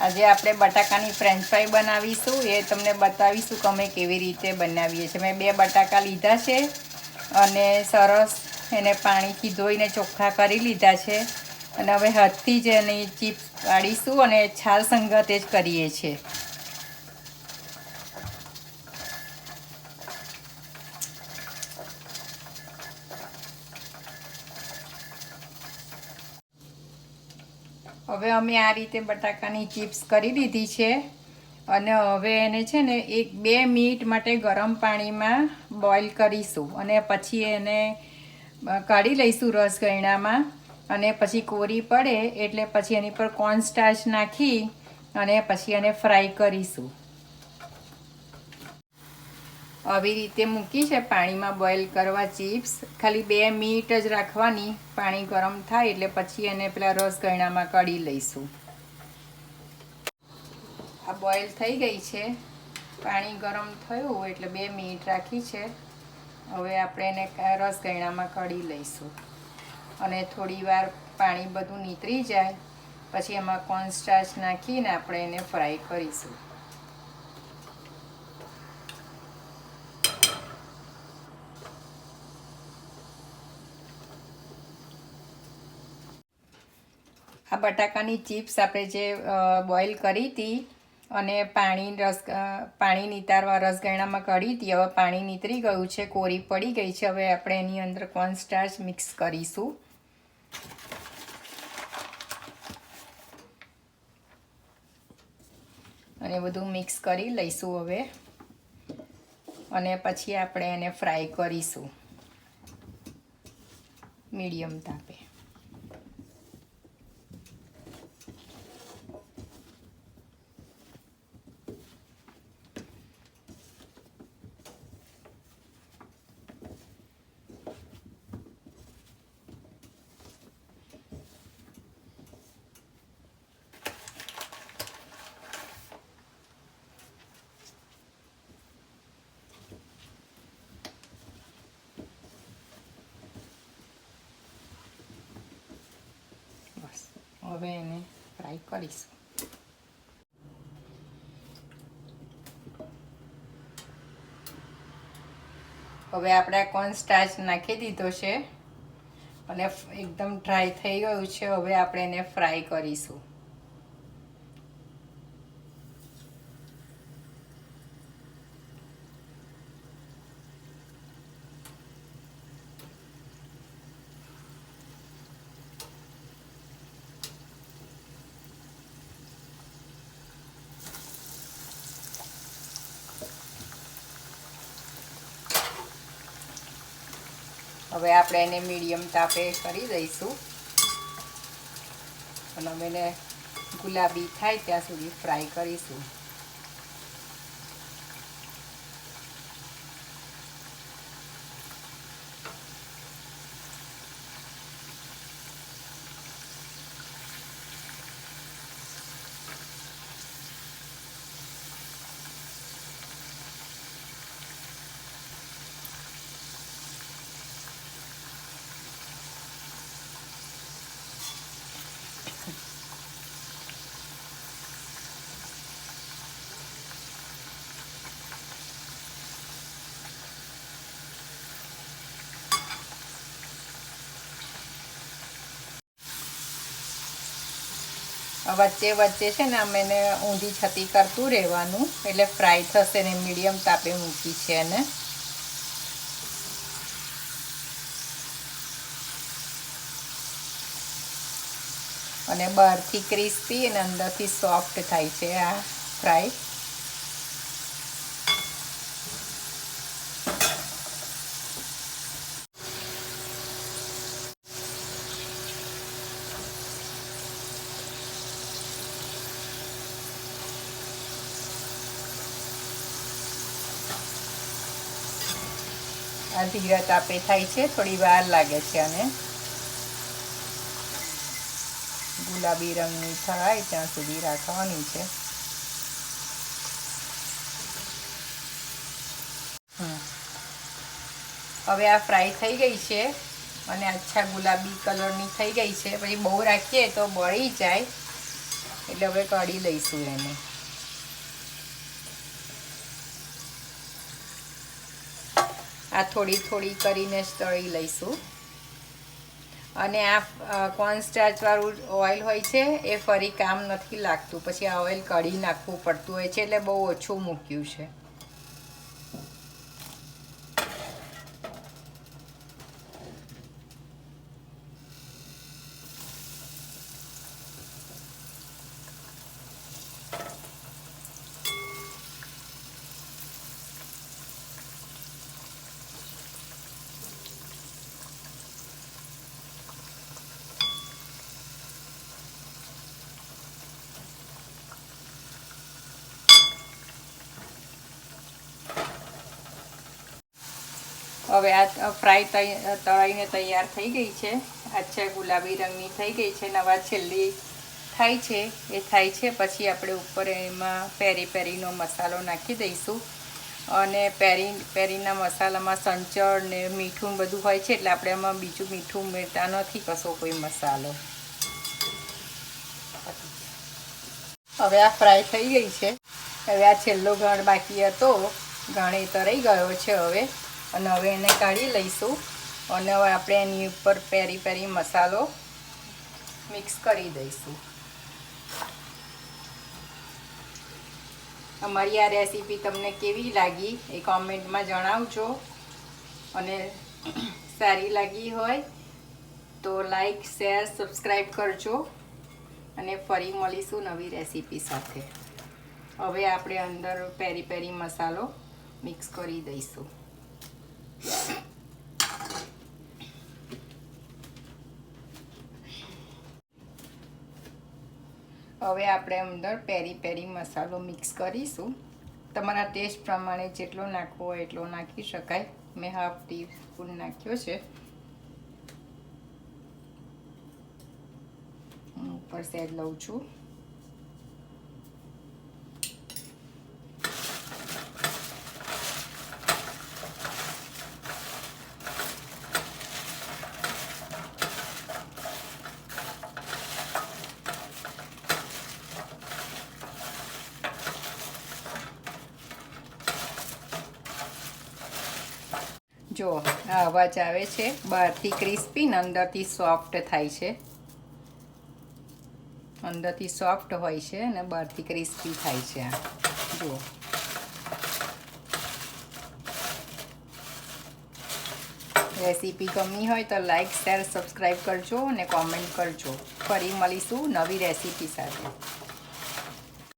આજે આપણે બટાકાની ફ્રેન્ચ ફ્રાઈ બનાવીશું. એ તમને બતાવીશું કે અમે કેવી રીતે બનાવીએ છીએ. મેં બે બટાકા લીધા છે અને સરસ એને પાણીથી ધોઈને ચોખ્ખા કરી લીધા છે. અને હવે હાથથી જ એની ચીપ્સ પાડીશું અને છાલ સંગતે જ કરીએ છીએ. હવે અમે આ રીતે બટાકાની ચિપ્સ કરી લીધી છે. અને હવે એને છે ને એક બે મિનિટ માટે ગરમ પાણીમાં બોઇલ કરીશું. અને પછી એને કાઢી લઈશું રસ ગયણામાં અને પછી કોરી પડે એટલે પછી એની પર કોર્નસ્ટાર્ચ નાખી અને પછી એને ફ્રાય કરીશું. આવી રીતે મૂકી છે. પાણીમાં બોઇલ કરવા ચિપ્સ. ખાલી બે મિનિટ જ રાખવાની. પાણી ગરમ થાય એટલે પછી એને પેલા રસ ગયણામાં કાઢી લઈશું. આ બોઇલ થઈ ગઈ છે. પાણી ગરમ થયું એટલે બે મિનિટ રાખી છે. હવે આપણે એને રસ ગયણામાં કાઢી લઈશું. અને થોડી વાર પાણી બધું નીતરી જાય. પછી એમાં કોર્નસ્ટાર્ચ નાખીને આપણે એને ફ્રાય કરીશું. બટાકાની ચિપ્સ આપણે જે બોઇલ કરી હતી અને પાણી રસ પાણી નિતારવા રસગયણામાં કાઢી હતી હવે પાણી નીતરી ગયું છે, કોરી પડી ગઈ છે. હવે આપણે એની અંદર કોર્નસ્ટાર્ચ મિક્સ કરીશું. અને બધું મિક્સ કરી લઈશું હવે. અને પછી આપણે એને ફ્રાય કરીશું. મીડિયમ તાપે. હવે એને ફ્રાય કરીશું હવે આપણે કોર્ન સ્ટાર્ચ નાખી દીધો છે. અને એકદમ ડ્રાય થઈ ગયું છે. હવે આપણે એને ફ્રાય કરીશું. હવે આપણે એને મીડિયમ તાપે કરી દઈશું. અને અમે એને ગુલાબી થાય ત્યાં સુધી ફ્રાય કરીશું. વચ્ચે વચ્ચે છે ને અમે એને ઊંધી છતી કરતું રહેવાનું. એટલે ફ્રાય થશે ને મીડિયમ તાપે મૂકી છે એને. અને બહારથી ક્રિસ્પી અને અંદરથી સોફ્ટ થાય છે આ ફ્રાય આ ધીરા તાપે થાય છે, થોડી વાર લાગે છે અને ગુલાબી રંગની થાય ત્યાં સુધી રાખવાની છે. હવે આ ફ્રાય થઈ ગઈ છે અને આછા ગુલાબી કલરની થઈ ગઈ છે. પછી બહુ રાખીએ તો બળી જાય. એટલે હવે કાઢી લઈશું એને. આ થોડી થોડી કરીને જ લઈશું. અને આ કોર્નસ્ટાર્ચવાળું ઓઇલ હોય છે, એ ફરી કામ નથી લાગતું. પછી આ ઓઇલ કાઢી નાખવું પડતું હોય છે, એટલે બહુ ઓછું મૂક્યું છે. હવે આ ફ્રાય તળાઈને તૈયાર થઈ ગઈ છે. આછા ગુલાબી રંગની થઈ ગઈ છે. નવા છેલ્લી થાય છે. એ થાય છે. પછી આપણે ઉપર એમાં પેરી પેરીનો મસાલો નાખી દઈશું. અને પેરી, પેરીના મસાલામાં સંચળ ને મીઠું બધું હોય છે એટલે આપણે એમાં બીજું મીઠું ઉમેરતા નથી કશો કોઈ મસાલો. હવે આ ફ્રાય થઈ ગઈ છે. હવે આ છેલ્લો ગણ બાકી હતો. ઘણે તરાઈ ગયો છે હવે. અને હવે એને કાઢી લઈશું. અને હવે આપણે એની ઉપર પેરી પેરી મસાલો મિક્સ કરી દઈશું. અમારી આ રેસીપી તમને કેવી લાગી એ કોમેન્ટમાં જણાવજો. અને સારી લાગી હોય તો લાઈક, શેર, સબસ્ક્રાઈબ કરજો. અને ફરી મળીશું નવી રેસીપી સાથે. હવે આપણે અંદર પેરી પેરી મસાલો મિક્સ કરી દઈશું. હવે આપણે અંદર પેરી પેરી મસાલો મિક્સ કરીશું. તમારા ટેસ્ટ પ્રમાણે જેટલો નાખવો હોય એટલો નાખી શકાય. મેં હાફ ટી સ્પૂન નાખ્યો છે. ઉપર સેજ લઉં છું. જો, આ અવાજ આવે છે, બહારથી ક્રિસ્પી ને અંદરથી સોફ્ટ થાય છે. અંદરથી સોફ્ટ હોય છે અને બહારથી ક્રિસ્પી થાય છે આ. જુઓ. રેસીપી ગમી હોય તો લાઈક શેર સબસ્ક્રાઈબ કરજો અને કોમેન્ટ કરજો. ફરી મળીશું નવી રેસીપી સાથે.